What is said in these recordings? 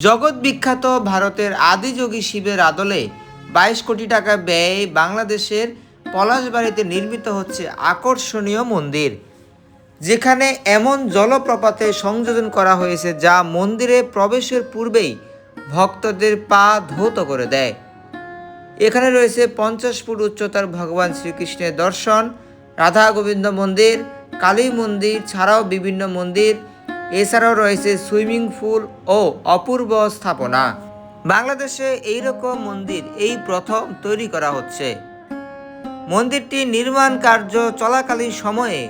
জগৎ বিখ্যাত ভারতের আদিযোগী শিবের আদলে বাইশ কোটি টাকা ব্যয়ে বাংলাদেশের পলাশবাড়িতে নির্মিত হচ্ছে আকর্ষণীয় মন্দির, যেখানে এমন জলপ্রপাতে সংযোজন করা হয়েছে যা মন্দিরে প্রবেশের পূর্বেই ভক্তদের পা ধৌত করে দেয়। এখানে রয়েছে পঞ্চাশ ফুট উচ্চতার ভগবান শ্রীকৃষ্ণের দর্শন, রাধা গোবিন্দ মন্দির, কালী মন্দির ছাড়াও বিভিন্ন মন্দির এছাড়াও রয়েছে সুইমিং পুল ও অপূর্ব স্থাপনা। বাংলাদেশে এইরকম মন্দির এই প্রথম তৈরি করা হচ্ছে। মন্দিরটি নির্মাণ কার্য চলাকালীন সময়ে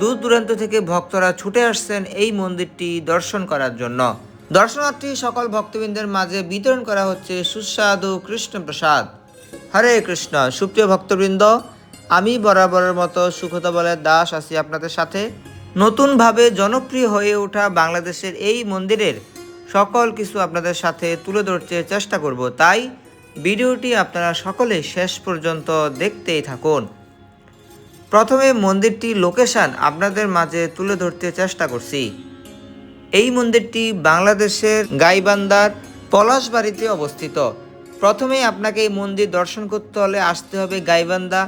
দূর দূরান্ত থেকে ভক্তরা ছুটে আসছেন এই মন্দিরটি দর্শন করার জন্য। দর্শনার্থী সকল ভক্তবৃন্দের মাঝে বিতরণ করা হচ্ছে সুস্বাদু কৃষ্ণ প্রসাদ হরে কৃষ্ণ। সুপ্রিয় ভক্তবৃন্দ, আমি বরাবরের মতো সুখতা বলের দাস আছি আপনাদের সাথে। নতুনভাবে জনপ্রিয় হয়ে ওঠা বাংলাদেশের এই মন্দিরের সকল কিছু আপনাদের সাথে তুলে ধরতে চেষ্টা করব। তাই ভিডিওটি আপনারা সকলে শেষ পর্যন্ত দেখতেই থাকুন। প্রথমে মন্দিরটি লোকেশন আপনাদের মাঝে তুলে ধরতে চেষ্টা করছি। এই মন্দিরটি বাংলাদেশের গাইবান্দার পলাশবাড়িতে অবস্থিত। প্রথমেই আপনাকে এই মন্দির দর্শন করতে হলে আসতে হবে গাইবান্দা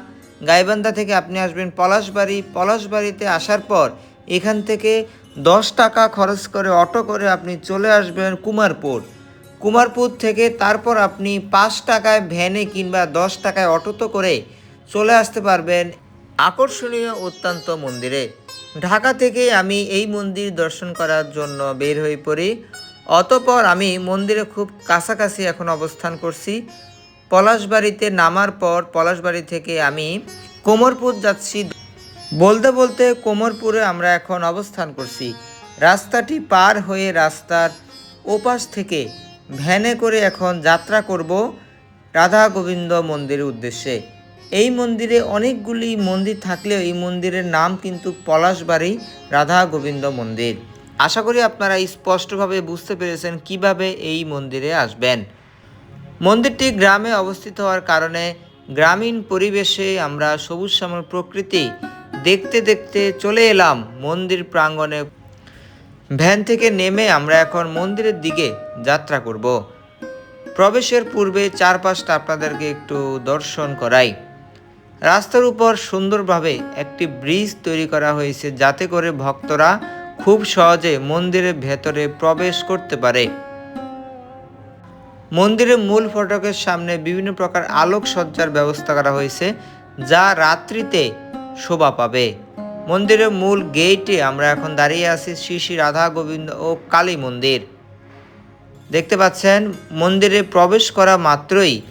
গাইবান্দা থেকে আপনি আসবেন পলাশবাড়ি। পলাশবাড়িতে আসার পর এখান থেকে দশ টাকা খরচ করে অটো করে আপনি চলে আসবেন কুমারপুর। কুমারপুর থেকে তারপর আপনি পাঁচ টাকায় ভ্যানে কিংবা দশ টাকায় অটোতে করে চলে আসতে পারবেন আকর্ষণীয় অত্যন্ত মন্দিরে। ঢাকা থেকে আমি এই মন্দির দর্শন করার জন্য বের হয়ে পড়ি। অতপর আমি মন্দিরে খুব কাছাকাছি এখন অবস্থান করছি। পলাশবাড়িতে নামার পর পলাশবাড়ি থেকে আমি কোমরপুর যাচ্ছি। বলতে বলতে কোমরপুরে আমরা এখন অবস্থান করছি। রাস্তাটি পার হয়ে রাস্তার ওপাশ থেকে ভ্যানে করে এখন যাত্রা করব রাধা গোবিন্দ মন্দিরের উদ্দেশ্যে। এই মন্দিরে অনেকগুলি মন্দির থাকলেও এই মন্দিরের নাম কিন্তু পলাশবাড়ি রাধা গোবিন্দ মন্দির। আশা করি আপনারা স্পষ্টভাবে বুঝতে পেরেছেন কীভাবে এই মন্দিরে আসবেন। মন্দিরটি গ্রামে অবস্থিত হওয়ার কারণে গ্রামীণ পরিবেশে আমরা সবুজ শ্যামল প্রকৃতি দেখতে দেখতে চলে এলাম মন্দির প্রাঙ্গণে। ভ্যান থেকে নেমে আমরা এখন মন্দিরের দিকে যাত্রা করব। প্রবেশের পূর্বে চারপাশটা আপনাদেরকে একটু দর্শন করাই। রাস্তার উপর সুন্দরভাবে একটি ব্রিজ তৈরি করা হয়েছে যাতে করে ভক্তরা খুব সহজে মন্দিরের ভেতরে প্রবেশ করতে পারে। মন্দিরের মূল ফটকের সামনে বিভিন্ন প্রকার আলোক সজ্জার ব্যবস্থা করা হয়েছে, যা রাত্রিতে শোভা পাবে। মন্দিরের মূল গেটে আমরা এখন দাঁড়িয়ে আছি শ্রী শ্রী রাধা গোবিন্দ ও কালী মন্দির। দেখতে পাচ্ছেন, মন্দিরে প্রবেশ করা মাত্রই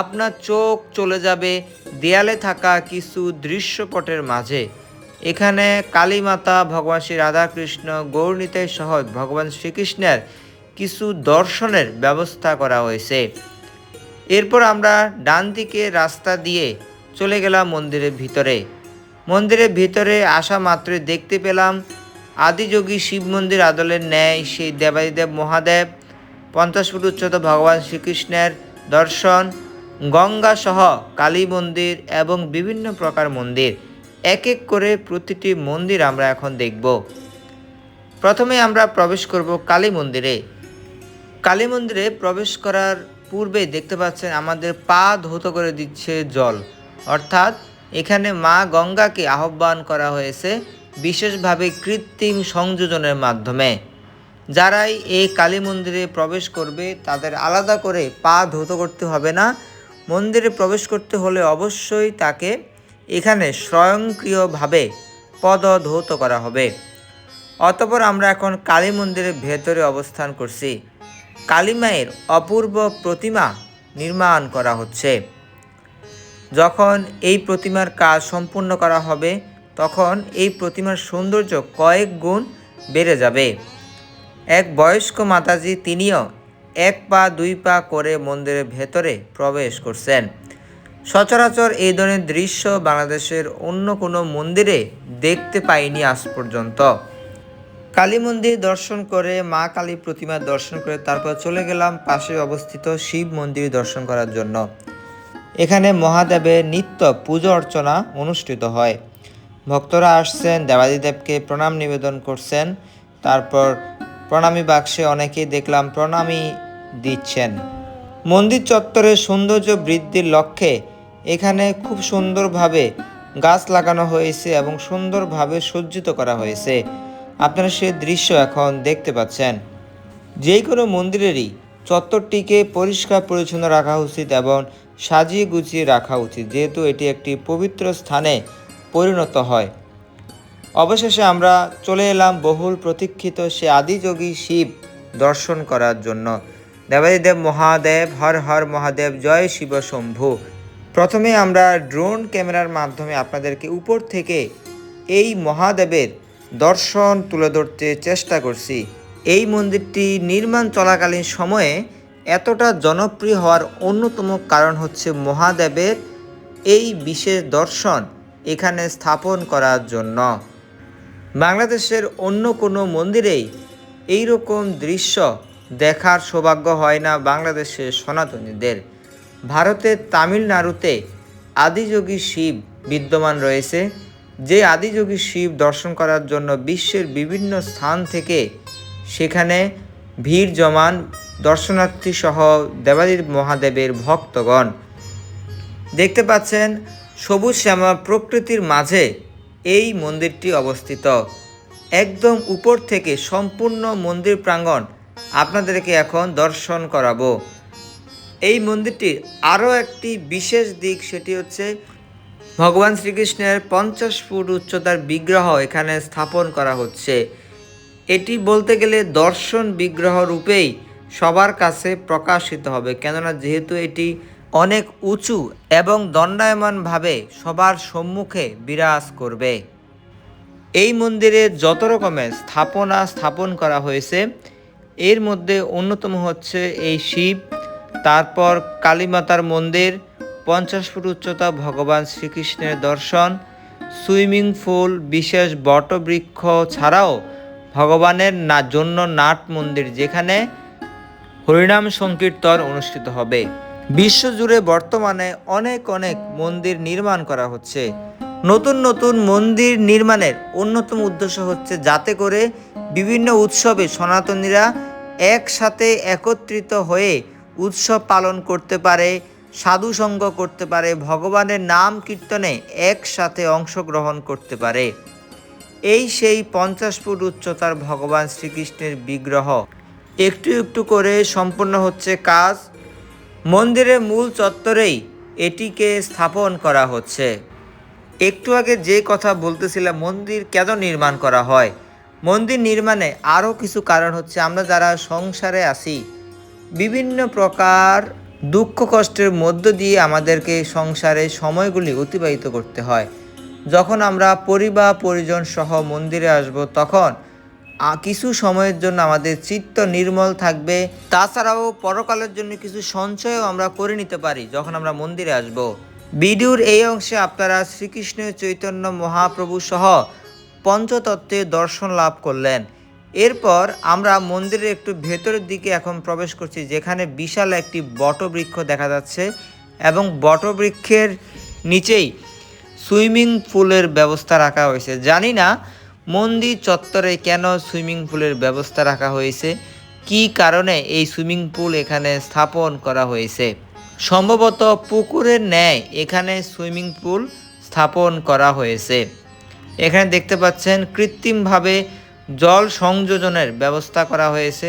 আপনার চোখ চলে যাবে দেয়ালে থাকা কিছু দৃশ্যপটের মাঝে। এখানে কালী মাতা, ভগবান শ্রী রাধাকৃষ্ণ গৌরনীতাই সহ ভগবান শ্রীকৃষ্ণের কিছু দর্শনের ব্যবস্থা করা হয়েছে। এরপর আমরা ডান দিকে রাস্তা দিয়ে চলে গেলাম মন্দিরের ভিতরে। মন্দিরের ভিতরে আসা মাত্রই দেখতে পেলাম আদিযোগী শিব মন্দির আদলের ন্যায় সেই দেবাদিদেব মহাদেব, পঞ্চাশ ফুট উচ্চতা ভগবান শ্রীকৃষ্ণের দর্শন, গঙ্গা সহ কালী মন্দির এবং বিভিন্ন প্রকার মন্দির। এক এক করে প্রতিটি মন্দির আমরা এখন দেখব। প্রথমে আমরা প্রবেশ করব কালী মন্দিরে। কালী মন্দিরে প্রবেশ করার পূর্বে দেখতে পাচ্ছেন আমাদের পা ধৌত করে দিচ্ছে জল। অর্থাৎ এখানে মা গঙ্গাকে আহ্বান করা হয়েছে বিশেষভাবে কৃত্রিম সংযোজনের মাধ্যমে। যারাই এই কালী মন্দিরে প্রবেশ করবে, তাদের আলাদা করে পা ধৌত করতে হবে না। মন্দিরে প্রবেশ করতে হলে অবশ্যই তাকে এখানে স্বয়ংক্রিয়ভাবে পদ ধৌত করা হবে। অতপর আমরা এখন কালী মন্দিরের ভেতরে অবস্থান করছি। কালী মায়ের অপূর্ব প্রতিমা নির্মাণ করা হচ্ছে। যখন এই প্রতিমার কাজ সম্পূর্ণ করা হবে, তখন এই প্রতিমার সৌন্দর্য কয়েক গুণ বেড়ে যাবে। এক বয়স্ক মাতাজি তিনিও এক পা, দুই পা করে মন্দিরের ভেতরে প্রবেশ করছেন। সচরাচর এই ধরনের দৃশ্য বাংলাদেশের অন্য কোনো মন্দিরে দেখতে পাইনি আজ পর্যন্ত। কালী মন্দির দর্শন করে মা কালী প্রতিমা দর্শন করে তারপর চলে গেলাম পাশে অবস্থিত শিব মন্দির দর্শন করার জন্য। এখানে মহাদেবের নিত্য পুজো অর্চনা অনুষ্ঠিত হয়। ভক্তরা আসছেন, দেবাদিদেবকে প্রণাম নিবেদন করছেন, তারপর প্রণামী বাক্সে অনেকেই দেখলাম প্রণামী দিচ্ছেন। মন্দির চত্বরের সৌন্দর্য বৃদ্ধির লক্ষ্যে এখানে খুব সুন্দরভাবে গাছ লাগানো হয়েছে এবং সুন্দরভাবে সজ্জিত করা হয়েছে। আপনারা সে দৃশ্য এখন দেখতে পাচ্ছেন। যে কোনো মন্দিরেরই চত্বরটিকে পরিষ্কার পরিচ্ছন্ন রাখা উচিত এবং সাজিয়ে গুছিয়ে রাখা উচিত। যেহেতু এটি একটি পবিত্র স্থানে পরিণত হয়। অবশেষে আমরা চলে এলাম বহুল প্রতীক্ষিত সে আদিযোগী শিব দর্শন করার জন্য। দেবাদিদেব মহাদেব, হর হর মহাদেব, জয় শিব শম্ভু। প্রথমে আমরা ড্রোন ক্যামেরার মাধ্যমে আপনাদেরকে উপর থেকে এই মহাদেবের দর্শন তুলে ধরতে চেষ্টা করছি। এই মন্দিরটি নির্মাণ চলাকালীন সময়ে এতটা জনপ্রিয় হওয়ার অন্যতম কারণ হচ্ছে মহাদেবের এই বিশেষ দর্শন এখানে স্থাপন করার জন্য। বাংলাদেশের অন্য কোনো মন্দিরেই এই রকম দৃশ্য দেখার সৌভাগ্য হয় না বাংলাদেশের সনাতনীদের। ভারতের তামিলনাড়ুতে আদিযোগী শিব বিদ্যমান রয়েছে, যে আদিযোগী শিব দর্শন করার জন্য বিশ্বের বিভিন্ন স্থান থেকে সেখানে ভিড় জমান দর্শনার্থী সহ দেবাদির মহাদেবের ভক্তগণ। দেখতে পাচ্ছেন, সবুজ শ্যামা প্রকৃতির মাঝে এই মন্দিরটি অবস্থিত। একদম উপর থেকে সম্পূর্ণ মন্দির প্রাঙ্গণ আপনাদেরকে এখন দর্শন করাবো। এই মন্দিরটির আরও একটি বিশেষ দিক সেটি হচ্ছে ভগবান শ্রীকৃষ্ণের পঞ্চাশ ফুট উচ্চতার বিগ্রহ এখানে স্থাপন করা হচ্ছে। এটি বলতে গেলে দর্শন বিগ্রহ রূপেই সবার কাছে প্রকাশিত হবে। কেননা যেহেতু এটি অনেক উঁচু এবং দণ্ডায়মানভাবে সবার সম্মুখে বিরাজ করবে। এই মন্দিরে যত রকমের স্থাপনা স্থাপন করা হয়েছে, এর মধ্যে অন্যতম হচ্ছে এই শিব, তারপর কালীমাতার মন্দির, পঞ্চাশ ফুট উচ্চতা ভগবান শ্রীকৃষ্ণের দর্শন, সুইমিং পুল, বিশেষ বটবৃক্ষ ছাড়াও ভগবানের না জন্য নাট মন্দির যেখানে হরিনাম সংকীর্তন অনুষ্ঠিত হবে। বিশ্বজুড়ে বর্তমানে অনেক অনেক মন্দির নির্মাণ করা হচ্ছে। নতুন নতুন মন্দির নির্মাণের অন্যতম উদ্দেশ্য হচ্ছে যাতে করে বিভিন্ন উৎসবে সনাতনীরা একসাথে একত্রিত হয়ে উৎসব পালন করতে পারে, সাধু সঙ্গ করতে পারে, ভগবানের নাম কীর্তনে একসাথে অংশগ্রহণ করতে পারে। এই সেই পঞ্চাশ ফুট উচ্চতার ভগবান শ্রীকৃষ্ণের বিগ্রহ। একটু একটু করে সম্পূর্ণ হচ্ছে কাজ। মন্দিরের মূল চত্বরেই এটিকে স্থাপন করা হচ্ছে। একটু আগে যে কথা বলতেছিলাম, মন্দির কেন নির্মাণ করা হয়? মন্দির নির্মাণে আরও কিছু কারণ হচ্ছে, আমরা যারা সংসারে আসি বিভিন্ন প্রকার দুঃখ কষ্টের মধ্য দিয়ে আমাদেরকে সংসারে সময়গুলি অতিবাহিত করতে হয়। যখন আমরা পরিবার, পরিজন সহ মন্দিরে আসব, তখন কিছু সময়ের জন্য আমাদের চিত্ত নির্মল থাকবে। তাছাড়াও পরকালের জন্য কিছু সঞ্চয়ও আমরা করে নিতে পারি যখন আমরা মন্দিরে আসব। ভিডিওর এই অংশে আপনারা শ্রীকৃষ্ণ চৈতন্য মহাপ্রভু সহ পঞ্চতত্ত্বের দর্শন লাভ করলেন। এরপর আমরা মন্দিরের একটু ভেতরের দিকে এখন প্রবেশ করছি, যেখানে বিশাল একটি বটবৃক্ষ দেখা যাচ্ছে এবং বটবৃক্ষের নিচেই সুইমিং পুলের ব্যবস্থা রাখা হয়েছে। জানি না মন্দির চত্বরে কেন সুইমিং পুলের ব্যবস্থা রাখা হয়েছে, কি কারণে এই সুইমিং পুল এখানে স্থাপন করা হয়েছে? সম্ভবত পুকুরের ন্যায় এখানে সুইমিং পুল স্থাপন করা হয়েছে। এখানে দেখতে পাচ্ছেন কৃত্রিমভাবে জল সংযোজনের ব্যবস্থা করা হয়েছে।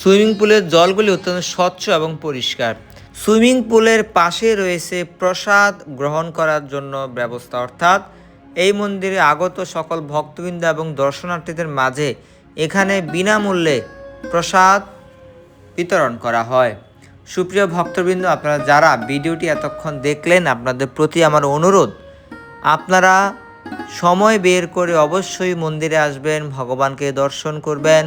সুইমিং পুলের জলগুলি অত্যন্ত স্বচ্ছ এবং পরিষ্কার। সুইমিং পুলের পাশে রয়েছে প্রসাদ গ্রহণ করার জন্য ব্যবস্থা। অর্থাৎ এই মন্দিরে আগত সকল ভক্তবৃন্দ এবং দর্শনার্থীদের মাঝে এখানে বিনামূল্যে প্রসাদ বিতরণ করা হয়। সুপ্রিয় ভক্তবৃন্দ, আপনারা যারা ভিডিওটি এতক্ষণ দেখলেন, আপনাদের প্রতি আমার অনুরোধ, আপনারা সময় বের করে অবশ্যই মন্দিরে আসবেন, ভগবানকে দর্শন করবেন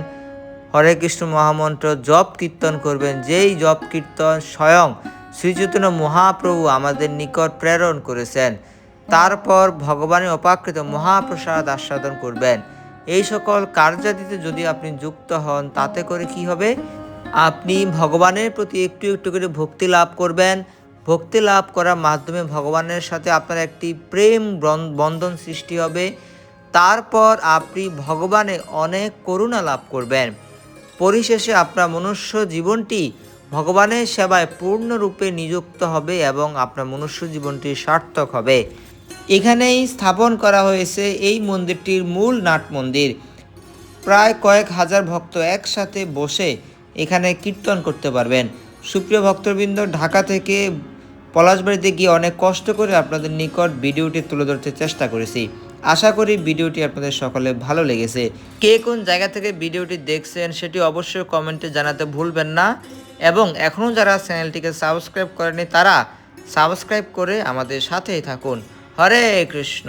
হরে কৃষ্ণ মহামন্ত্র, জপ কীর্তন করবেন। যেই জপ কীর্তন স্বয়ং শ্রীচৈতন্য মহাপ্রভু আমাদের নিকট প্রেরণ করেছেন, তারপর ভগবানের অপাকৃত মহাপ্রসাদ আস্বাদন করবেন। এই সকল কার্যাদিতে যদি আপনি যুক্ত হন, তাতে করে কি হবে? আপনি ভগবানের প্রতি একটু একটু করে ভক্তি লাভ করবেন। ভক্তি লাভ করার মাধ্যমে ভগবানের সাথে আপনার একটি প্রেম বন- বন্ধন সৃষ্টি হবে। তারপর আপনি ভগবানে অনেক করুণা লাভ করবেন। পরিশেষে আপনার মনুষ্য জীবনটি ভগবানের সেবায় পূর্ণরূপে নিযুক্ত হবে এবং আপনার মনুষ্য জীবনটি সার্থক হবে। এখানেই স্থাপন করা হয়েছে এই মন্দিরটির মূল নাট মন্দির। প্রায় কয়েক হাজার ভক্ত একসাথে বসে এখানে কীর্তন করতে পারবেন। সুপ্রিয় ভক্তবৃন্দ, ঢাকা থেকে পলাশবাড়িতে গিয়ে অনেক কষ্ট করে আপনাদের নিকট ভিডিওটি তুলে ধরতে চেষ্টা করেছি। আশা করি ভিডিওটি আপনাদের সকলে ভালো লেগেছে। কে কোন জায়গা থেকে ভিডিওটি দেখছেন সেটি অবশ্যই কমেন্টে জানাতে ভুলবেন না। এবং এখনও যারা চ্যানেলটিকে সাবস্ক্রাইব করেনি তারা সাবস্ক্রাইব করে আমাদের সাথেই থাকুন। হরে কৃষ্ণ।